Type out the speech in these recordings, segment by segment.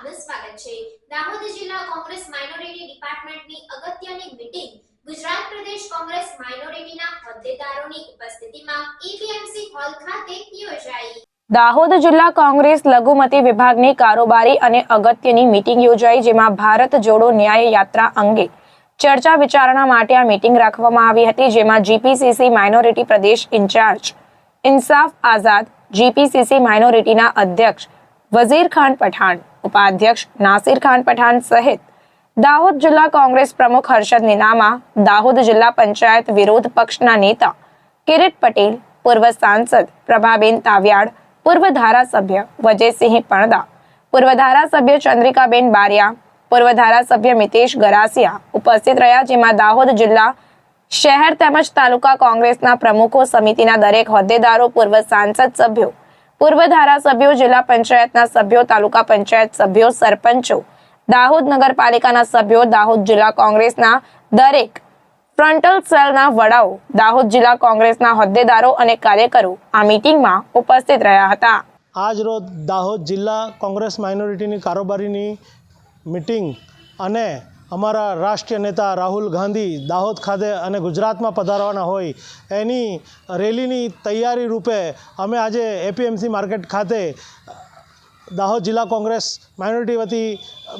આપનું સ્વાગત છે. દાહોદ જિલ્લા કોંગ્રેસ માઇનોરિટી ડિપાર્ટમેન્ટની અગત્યની મીટિંગ ગુજરાત પ્રદેશ કોંગ્રેસ માઇનોરિટીના હોદ્દેદારોની ઉપસ્થિતિમાં ઈપીએમસી હોલ ખાતે યોજાઈ. દાહોદ જિલ્લા કોંગ્રેસ લઘુમતી વિભાગની કારોબારી અને અગત્યની મીટિંગ યોજાઈ, જેમાં ભારત જોડો ન્યાય યાત્રા અંગે ચર્ચા વિચારણા માટે આ મીટિંગ રાખવામાં આવી હતી, જેમાં જીપીસીસી માઇનોરિટી પ્રદેશ ઇન્ચાર્જ ઇન્સાફ આઝાદ, જીપીસીસી માઇનોરિટીના અધ્યક્ષ વઝીર ખાન પઠાણ ઉપાધ્યક્ષ નાસિર ખાન પઠાણ સહિત દાહોદ જિલ્લા કોંગ્રેસ પ્રમુખ હર્ષદ નિનામા દાહોદ જિલ્લા પંચાયત વિરોધ પક્ષના નેતા કિરીટ પટેલ પૂર્વ સાંસદ પ્રભાબેન તાવ્યાડ પૂર્વ ધારાસભ્ય વજયસિંહ પણદા પૂર્વ ધારાસભ્ય ચંદ્રિકાબેન બારિયા પૂર્વ ધારાસભ્ય મિતેશ ગરાસિયા ઉપસ્થિત રહ્યા જેમાં દાહોદ જિલ્લા શહેર તેમજ તાલુકા કોંગ્રેસના પ્રમુખો સમિતિના દરેક હોદ્દેદારો, પૂર્વ સાંસદ સભ્યો પૂર્વ ધારાસભ્યો, જિલ્લા પંચાયતના સભ્યો, તાલુકા પંચાયત સભ્યો, સરપંચો, દાહોદ નગરપાલિકાના સભ્યો, દાહોદ જિલ્લા કોંગ્રેસના દરેક ફ્રન્ટલ સેલના વડાઓ, દાહોદ જિલ્લા કોંગ્રેસના હોદ્દેદારો અને કાર્યકરો આ મીટિંગમાં ઉપસ્થિત રહ્યા હતા. આજ રોજ દાહોદ જિલ્લા કોંગ્રેસ માઇનોરિટીની કારોબારીની મિટિંગ અને અમારા રાષ્ટ્રીય નેતા રાહુલ ગાંધી દાહોદ ખાતે અને ગુજરાતમાં પધારવાના હોય, એની રેલીની તૈયારી રૂપે અમે આજે એપીએમસી માર્કેટ ખાતે દાહોદ જિલ્લા કોંગ્રેસ માઇનોરિટી વતી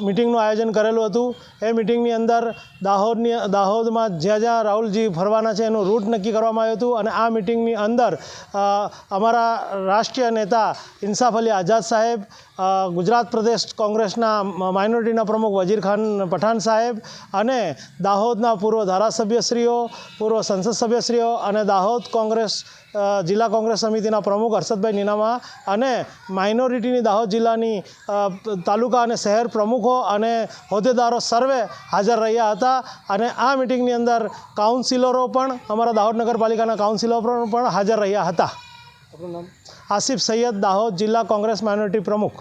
મિટિંગનું આયોજન કરેલું હતું. એ મિટિંગની અંદર દાહોદની, દાહોદમાં જ્યાં જ્યાં રાહુલજી ફરવાના છે એનું રૂટ નક્કી કરવામાં આવ્યું હતું અને આ મિટિંગની અંદર અમારા રાષ્ટ્રીય નેતા ઇન્સાફ અલી આઝાદ સાહેબ ગુજરાત પ્રદેશ કોંગ્રેસના માઇનોરિટીના પ્રમુખ વજીર ખાન પઠાણ સાહેબ અને દાહોદના પૂર્વ ધારાસભ્યશ્રીઓ, પૂર્વ સંસદ સભ્યશ્રીઓ અને દાહોદ કોંગ્રેસ જિલ્લા કોંગ્રેસ સમિતિના પ્રમુખ હર્ષદભાઈ નીનામા અને માઇનોરિટીની દાહોદ જિલ્લાની તાલુકા અને શહેર પ્રમુખો અને હોદ્દેદારો સર્વે હાજર રહ્યા હતા અને આ મિટિંગની અંદર કાઉન્સિલરો પણ અમારા દાહોદ નગરપાલિકાના કાઉન્સિલરો પણ હાજર રહ્યા હતા. આસિફ સૈયદ દાહોદ જિલ્લા કોંગ્રેસ માઇનોરિટી પ્રમુખ.